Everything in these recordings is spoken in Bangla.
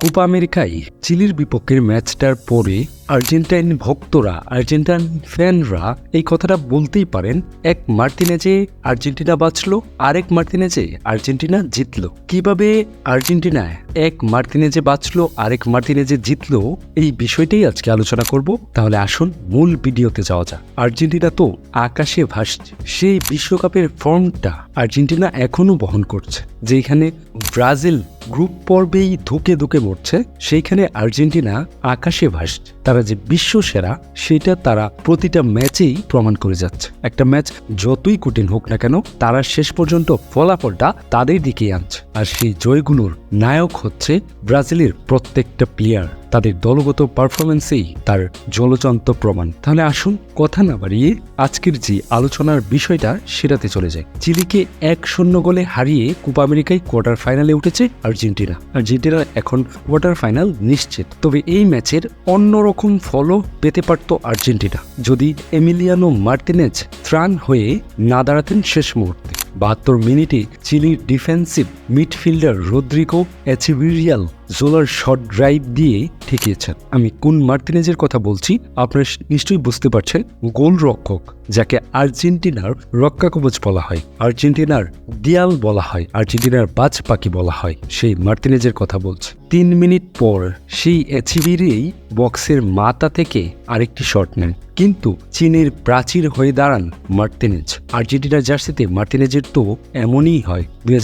কোপা আমেরিকায় চিলির বিপক্ষের ম্যাচটার পরে আর্জেন্টাইন ভক্তরা, আর্জেন্টাইন ফ্যানরা এই কথাটা বলতেই পারেন, এক মার্টিনেজে আর্জেন্টিনা বাঁচলো, আরেক মার্টিনেজে আর্জেন্টিনা জিতলো। কীভাবে আর্জেন্টিনায় এক মার্টিনেজে বাঁচলো, আরেক মার্টিনেজে জিতলো, এই বিষয়টাই আজকে আলোচনা করব। তাহলে আসুন মূল ভিডিওতে যাওয়া যাক। আর্জেন্টিনা তো আকাশে ভাসছে। সেই বিশ্বকাপের ফর্মটা আর্জেন্টিনা এখনও বহন করছে, যেখানে ব্রাজিল গ্রুপ পর্বেই ধুকে ধুকে মরছে, সেইখানে আর্জেন্টিনা আকাশে ভাসছে। তারা যে বিশ্ব সেরা, সেটা তারা প্রতিটা ম্যাচেই প্রমাণ করে যাচ্ছে। একটা ম্যাচ যতই কঠিন হোক না কেন, তারা শেষ পর্যন্ত ফলাফলটা তাদের দিকেই আনছে। আর সেই জয়গুলোর নায়ক হচ্ছে ব্রাজিলের প্রত্যেকটা প্লেয়ার তাদের দলগত পারফরমেন্সেই তার জলচন্ত প্রমাণ। তাহলে আসুন কথা না বাড়িয়ে আজকের যে আলোচনার বিষয়টা সেটাতে চলে যায় চিলিকে এক শূন্য গোলে হারিয়ে কোপা আমেরিকায় কোয়ার্টার ফাইনালে উঠেছে আর্জেন্টিনা। আর্জেন্টিনা এখন কোয়ার্টার ফাইনাল নিশ্চিত। তবে এই ম্যাচের অন্যরকম ফলও পেতে পারত আর্জেন্টিনা। যদি এমিলিয়ানো মার্টিনেজ ত্রাণ হয়ে না দাঁড়াতেন শেষ মুহূর্তে। বাহাত্তর মিনিটে চিলির ডিফেন্সিভ মিডফিল্ডার রদ্রিগো অ্যাচিভিরিয়াল জোলার শর্ট ড্রাইভ দিয়ে ঠেকিয়েছেন। আমি কোন মার্তিনেজের কথা বলছি, আপনারা নিশ্চয়ই বুঝতে পারছেন, গোলরক্ষক, যাকে আর্জেন্টিনার রক্ষা কবচ বলা হয়, আর্জেন্টিনার দিয়াল বলা হয়, আর্জেন্টিনার বাজ পাখি বলা হয়, সেই মার্তিনেজের কথা বলছে। তিন মিনিট পর সেই অ্যাচিভিরেই বক্সের মাথা থেকে আরেকটি শট নেন। কিন্তু চীনের প্রাচীর হয়ে দাঁড়ান মার্তিনেজ। আর্জেন্টিনার জার্সিতে মার্তিনেজের তো এমনই হয়। দুই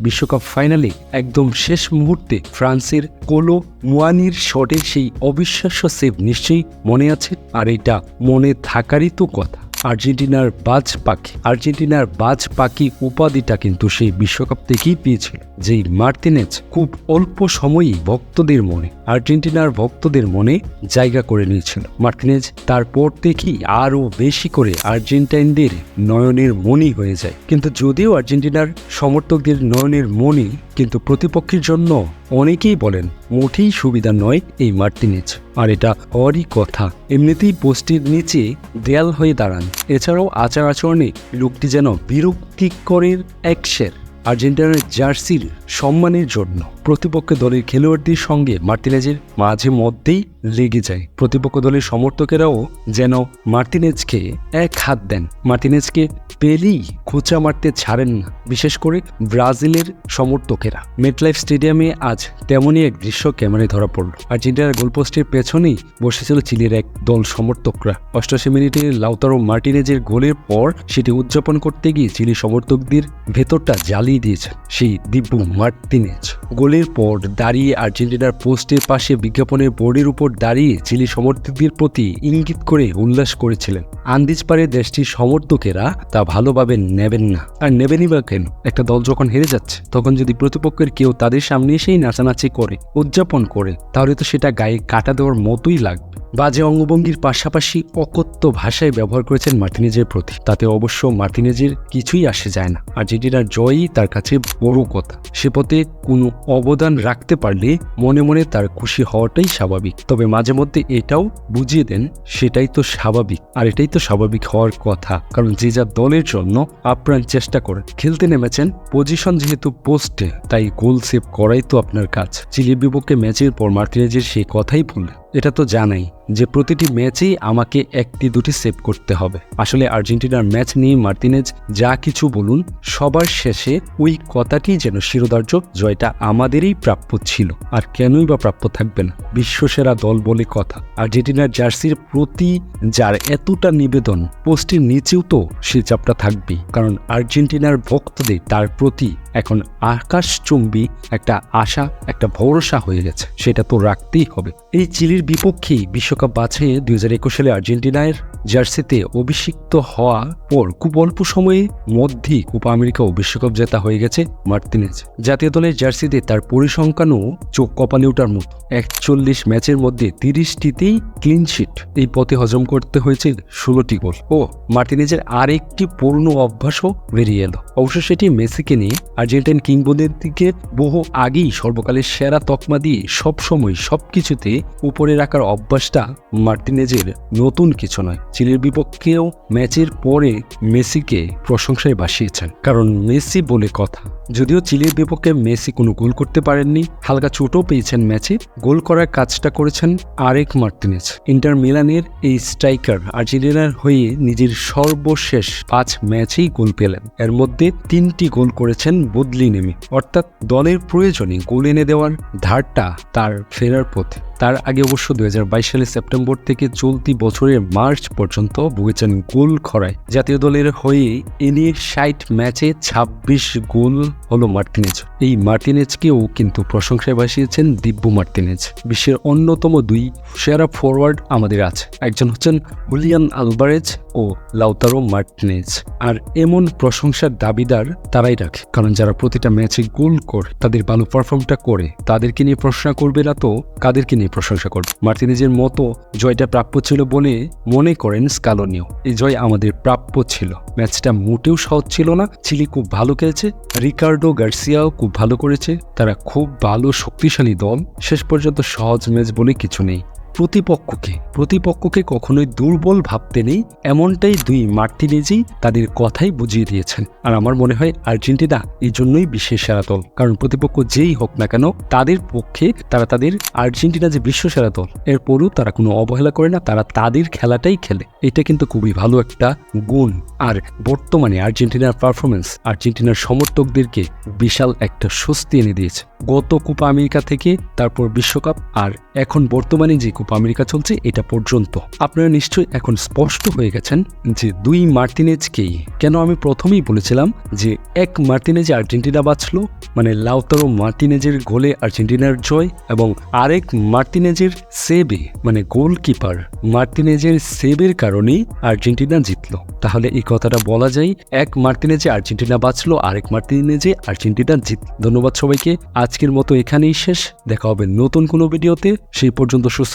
বিশ্বকাপ ফাইনালে একদম শেষ মুহূর্তে ফ্রান্সের কোলো মুয়ানির শটের সেই অবিশ্বাস্য সেভ নিশ্চয়ই মনে আছে? আর এটা মনে থাকারই তো কথা। আর্জেন্টিনার বাজ পাখি। আর্জেন্টিনার বাজ পাখি উপাধিটা কিন্তু সেই বিশ্বকাপ থেকেই পেয়েছিল যেই মার্টিনেজ খুব অল্প সময়ই ভক্তদের মনে, আর্জেন্টিনার ভক্তদের মনে জায়গা করে নিয়েছিল। মার্টিনেজ তারপর থেকেই আরও বেশি করে আর্জেন্টাইনদের নয়নের মনি হয়ে যায়। কিন্তু যদিও আর্জেন্টিনার সমর্থকদের নয়নের মনি কিন্তু প্রতিপক্ষের জন্য অনেকেই বলেন মোটেই সুবিধা নয় এই মার্টিনেজ আর এটা হওয়ারই কথা। এমনিতেই পোস্টের নিচে দেয়াল হয়ে দাঁড়ান। এছাড়াও আচার আচরণে লোকটি যেন বিরক্তিকরের একশের আর্জেন্টিনার জার্সির সম্মানের জন্য প্রতিপক্ষ দলের খেলোয়াড়দের সঙ্গে মার্টিনেজের মাঝে মধ্যেই লেগে যায়। প্রতিপক্ষ দলের সমর্থকেরাও যেন মার্টিনেজকে এক হাত দেন। মার্টিনেজকে পেলেই খোঁচা মারতে ছাড়েন না, বিশেষ করে ব্রাজিলের সমর্থকেরা। মেটলাইফ স্টেডিয়ামে আজ তেমনই এক দৃশ্য ক্যামেরায় ধরা পড়ল। আর্জেন্টিনার গোলপোস্টের পেছনেই বসেছিল চিলির এক দল সমর্থকরা। অষ্টাশি মিনিটে লাউতারো মার্টিনেজের গোলের পর সেটি উদযাপন করতে গিয়ে চিলি সমর্থকদের ভেতরটা জ্বালিয়ে দিয়েছে সেই দিব্য মার্টিনেজ। গোলের পর দাঁড়িয়ে আর্জেন্টিনার পোস্টের পাশে বিজ্ঞাপনের বোর্ডের উপর দাঁড়িয়ে চিলি সমর্থকদের প্রতি ইঙ্গিত করে উল্লাস করেছিলেন। আন্দিজ পারে দেশটির সমর্থকেরা তা ভালোভাবে নেবেন না। আর নেবেনই বা কেন? একটা দল যখন হেরে যাচ্ছে, তখন যদি প্রতিপক্ষের কেউ তাদের সামনে এসেই নাচানাচি করে, উদযাপন করে, তাহলে তো সেটা গায়ে কাটা দেওয়ার মতোই লাগবে। বাজে অঙ্গভঙ্গির পাশাপাশি অকথ্য ভাষায় ব্যবহার করেছেন মার্টিনেজের প্রতি। তাতে অবশ্য মার্টিনেজের কিছুই আসে যায় না। আর্জেন্টিনার জয়ই তার কাছে বড় কথা। সে পথে কোনো অবদান রাখতে পারলে মনে মনে তার খুশি হওয়াটাই স্বাভাবিক। তবে মাঝে মধ্যে এটাও বুঝিয়ে দেন, সেটাই তো স্বাভাবিক। আর এটাই তো স্বাভাবিক হওয়ার কথা। কারণ যে যা দলের জন্য আপ্রাণ চেষ্টা করেন খেলতে নেমেছেন পজিশন যেহেতু পোস্টে, তাই গোল সেভ করাই তো আপনার কাজ। চিলির বিপক্ষে ম্যাচের পর মার্টিনেজের সেই কথাই বললেন। এটা তো জানাই যে প্রতিটি ম্যাচেই আমাকে একটি দুটি সেভ করতে হবে। আসলে আর্জেন্টিনার ম্যাচ নিয়ে মার্টিনেজ যা কিছু বলুন, সবার শেষে ওই কথাটি যেন শিরোধার্য, জয়টা আমাদেরই প্রাপ্য ছিল। আর কেনই বা প্রাপ্য থাকবে না? বিশ্বসেরা দল বলে কথা। আর্জেন্টিনার জার্সির প্রতি যার এতটা নিবেদন, পোস্টের নিচেও তো সে চাপটা থাকবেই। কারণ আর্জেন্টিনার ভক্তদের তার প্রতি এখন আকাশচুম্বী একটা আশা, একটা ভরসা হয়ে গেছে। সেটা তো রাখতেই হবে। এই চিলির বিপক্ষেই বিশ্বকাপ বাছাইয়ে দুই হাজার একুশ সালে আর্জেন্টিনার জার্সিতে অভিষিক্ত হওয়া পর খুব অল্প সময়ের মধ্যেই কোপা আমেরিকা ও বিশ্বকাপ জেতা হয়ে গেছে মার্তিনেজ। জাতীয় দলের জার্সিতে তার পরিসংখ্যানও চোখ কপালে ওঠার মতো। একচল্লিশ ম্যাচের মধ্যে তিরিশটিতেই ক্লিনশিট এই পথে হজম করতে হয়েছে ষোলোটি গোল। ও মার্টিনেজের আরেকটি পূর্ণ অভ্যাসও বেরিয়ে এলো। অবশ্য সেটি মেসিকে নিয়ে আর্জেন্টাইন কিংবদন্তিকে বহু আগেই সর্বকালের সেরা তকমা দিয়ে সবসময় সবকিছুতে উপরে রাখার অভ্যাসটা মার্টিনেজের নতুন কিছু নয়। চিলির বিপক্ষেও ম্যাচের পরে মেসিকে প্রশংসায় বাসিয়েছেন। কারণ মেসি বলে কথা। যদিও চিলির বিপক্ষে মেসি কোনো গোল করতে পারেননি, হালকা চোটও পেয়েছেন ম্যাচে। গোল করার কাজটা করেছেন আরেক মার্টিনেজ ইন্টার মিলানের এই স্ট্রাইকার আর্জেন্টিনার হয়ে নিজের সর্বশেষ পাঁচ ম্যাচেই গোল পেলেন। এর মধ্যে তিনটি গোল করেছেন বদলি নেমে। অর্থাৎ দলের প্রয়োজনে গোল এনে দেওয়ার ধারটা তার ফেরার পথে। তার আগে অবশ্য বাইশ সালের সেপ্টেম্বর থেকে চলতি বছরের মার্চ পর্যন্ত ভুগেছেন গোল খরায়। জাতীয় দলের হয়ে এ নিয়ে ষাট ম্যাচে ২৬ গোল হলো মার্টিনেজ। এই মার্টিনেজকেও কিন্তু প্রশংসায় ভাসিয়েছেন দিব্য মার্টিনেজ। বিশ্বের অন্যতম দুই সেরা ফরওয়ার্ড আমাদের আছে। একজন হচ্ছেন হুলিয়ান আলবারেজ ও লাউতারো মার্টিনেজ। আর এমন প্রশংসার দাবিদার তারাই রাখে। কারণ যারা প্রতিটা ম্যাচে গোল করে, তাদের ভালো পারফর্মটা করে, তাদেরকে নিয়ে প্রশংসা করবে না তো কাদেরকে নিয়ে প্রশংসা করবে? মার্টিনেজের মতো জয়টা প্রাপ্য ছিল বলে মনে করেন স্কালোনিও। এই জয় আমাদের প্রাপ্য ছিল। ম্যাচটা মোটেও সহজ ছিল না। চিলি খুব ভালো খেলছে, রিকার্ডো গার্সিয়াও খুব ভালো করেছে। তারা খুব ভালো, শক্তিশালী দল। শেষ পর্যন্ত সহজ ম্যাচ বলে কিছু নেই। প্রতিপক্ষকে। প্রতিপক্ষকে কখনোই দুর্বল ভাবতে নেই, এমনটাই দুই মার্টিনেজই তাদের কথাই বুঝিয়ে দিয়েছেন। আর আমার মনে হয় আর্জেন্টিনা এই জন্যই বিশ্বের সেরা দল। কারণ প্রতিপক্ষ যেই হোক না কেন, তাদের পক্ষে তারা তাদের আর্জেন্টিনা যে বিশ্ব সেরা দল, এরপরও তারা কোনো অবহেলা করে না, তারা তাদের খেলাটাই খেলে। এটা কিন্তু খুবই ভালো একটা গুণ। আর বর্তমানে আর্জেন্টিনার পারফরমেন্স আর্জেন্টিনার সমর্থকদেরকে বিশাল একটা স্বস্তি এনে দিয়েছে। গত কোপা আমেরিকা থেকে, তারপর বিশ্বকাপ, আর এখন বর্তমানে যে কোপা আমেরিকা চলছে এটা পর্যন্ত। আপনারা নিশ্চয়ই এখন স্পষ্ট হয়ে গেছেন যে দুই মার্টিনেজকেই। কেন আমি প্রথমেই বলেছিলাম যে এক মার্টিনেজে আর্জেন্টিনা বাঁচলো মানে লাউতারো মার্টিনেজের গোলে আর্জেন্টিনার জয় এবং আরেক মার্টিনেজের সেবে মানে গোলকিপার মার্টিনেজের সেবের কারণেই আর্জেন্টিনা জিতলো। তাহলে এই কথাটা বলা যায়, এক মার্টিনেজে আর্জেন্টিনা বাঁচলো, আরেক মার্টিনেজে আর্জেন্টিনা জিত। ধন্যবাদ সবাইকে, আজকের মতো এখানেই শেষ। দেখা হবে নতুন কোনো ভিডিওতে। সেই পর্যন্ত সুস্থ